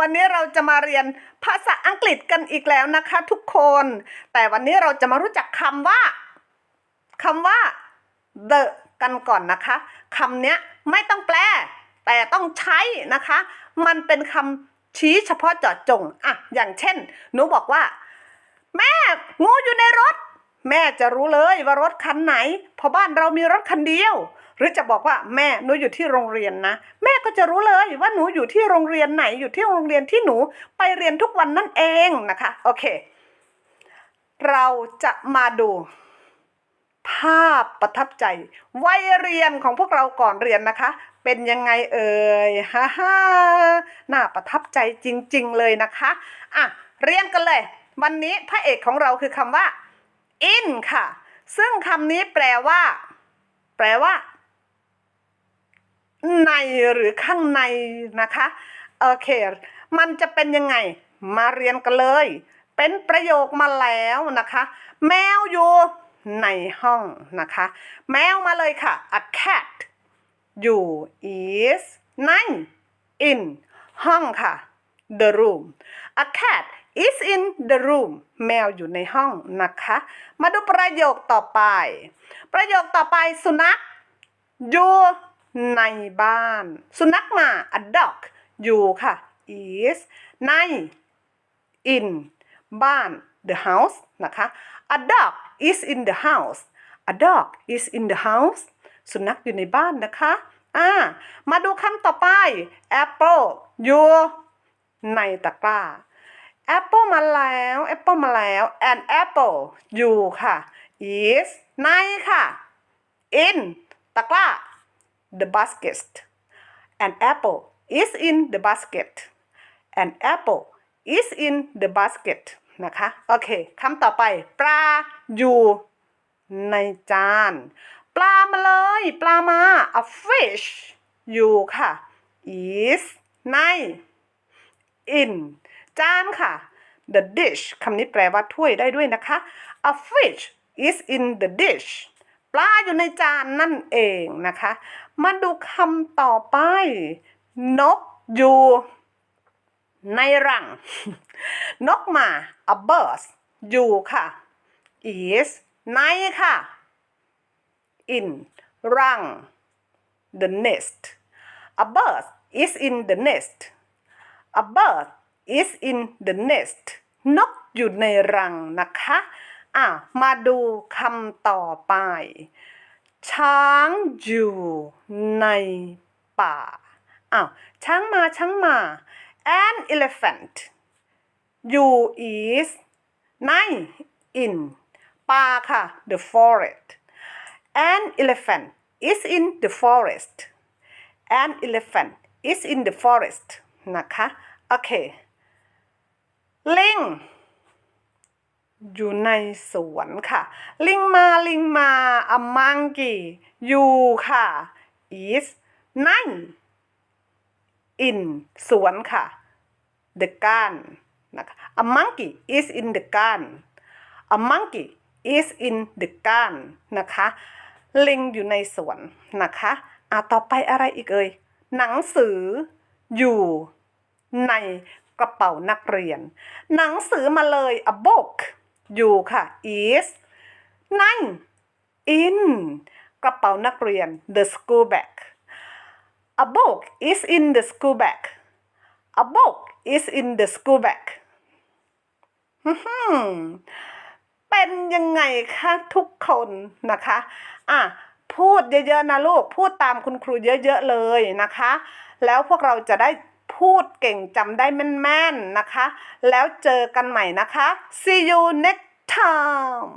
วันนี้เราจะมาเรียนภาษาอังกฤษกันอีกแล้วนะคะทุกคน แต่วันนี้เราจะมารู้จักคำว่าคำว่า the กันก่อนนะคะคำเนี้ยไม่ต้องแปล แต่ต้องใช้นะคะ มันเป็นคำชี้เฉพาะเจาะจงอะอย่างเช่นหนูบอกว่า แม่งูอยู่ในรถ แม่จะรู้เลยว่ารถคันไหน เพราะบ้านเรามีรถคันเดียว หรือจะบอกว่าแม่หนูอยู่ที่โรงเรียนนะ แม่ก็จะรู้เลยว่าหนูอยู่ที่โรงเรียนไหนอยู่ที่โรงเรียนที่หนูไปเรียนทุกวันนั่นเองนะคะโอเค เราจะมาดูภาพประทับใจ วัยเรียนของพวกเราก่อนเรียนนะคะ เป็นยังไงเอ่ยฮ่าฮ่าน่าประทับใจจริง ๆ เลยนะคะอะเรียนกันเลย วันนี้พระเอกของเราคือคำว่า in ค่ะ ซึ่งคำนี้แปลว่า แปลว่า ในหรือข้างในนะคะโอเค มันจะเป็นยังไง มาเรียนกันเลย เป็นประโยคมาแล้วนะคะ แมวอยู่ในห้องนะคะ แมวมาเลยค่ะ a cat อยู่ is ใน in ห้องค่ะ the room a cat is in the room แมวอยู่ในห้องนะคะ มาดูประโยคต่อไป ประโยคต่อไปสุนัขอยู่ ในบ้าน สุนัขมา a dog อยู่ค่ะ is ใน in บ้าน the house นะคะ a dog is in the house a dog is in the house สุนัขอยู่ในบ้านนะคะอ่ามาดูคำต่อไป apple อยู่ในตะกร้า apple มาแล้ว apple มาแล้ว an apple อยู่ค่ะ is ในค่ะ in ตะกร้า the basket an apple is in the basket an apple is in the basket นะคะ โอเคคำต่อไป ปลาอยู่ในจาน ปลามาเลย ปลามา a fish อยู่ค่ะ is ใน in จานค่ะ the dish คำนี้แปลว่าถ้วยได้ด้วยนะคะ a fish is in the dish ปลาอยู่ในจานนั่นเองนะคะ มาดูคำต่อไป นกอยู่ในรัง นกมา a bird อยู่ค่ะ is ในค่ะ in รัง the nest a bird is in the nest a bird is in the nest นกอยู่ในรังนะคะ อะ มาดูคำต่อไป ช้างอยู่ในป่า อ้าว ช้างมา ช้างมา an elephant you is ใน in ป่าค่ะ the forest an elephant is in the forest an elephant is in the forest นะคะ โอเค ลิง อยู่ในสวนค่ะ ลิงมาลิงมา a monkey อยู่ค่ะ is ใน in สวนค่ะ the garden นะคะ a monkey is in the garden a monkey is in the garden นะคะ ลิงอยู่ในสวนนะคะอะต่อไปอะไรอีกเอ่ย หนังสืออยู่ในกระเป๋านักเรียน หนังสือมาเลย a book อยู่ค่ะ is ใน in กระเป๋านักเรียน the school bag a book is in the school bag a book is in the school bag เป็นยังไงคะทุกคนนะคะ อะ พูดเยอะๆนะลูก พูดตามคุณครูเยอะๆเลยนะคะ แล้วพวกเราจะได้ พูดเก่งจำได้แม่นๆนะคะ แล้วเจอกันใหม่นะคะ see you next time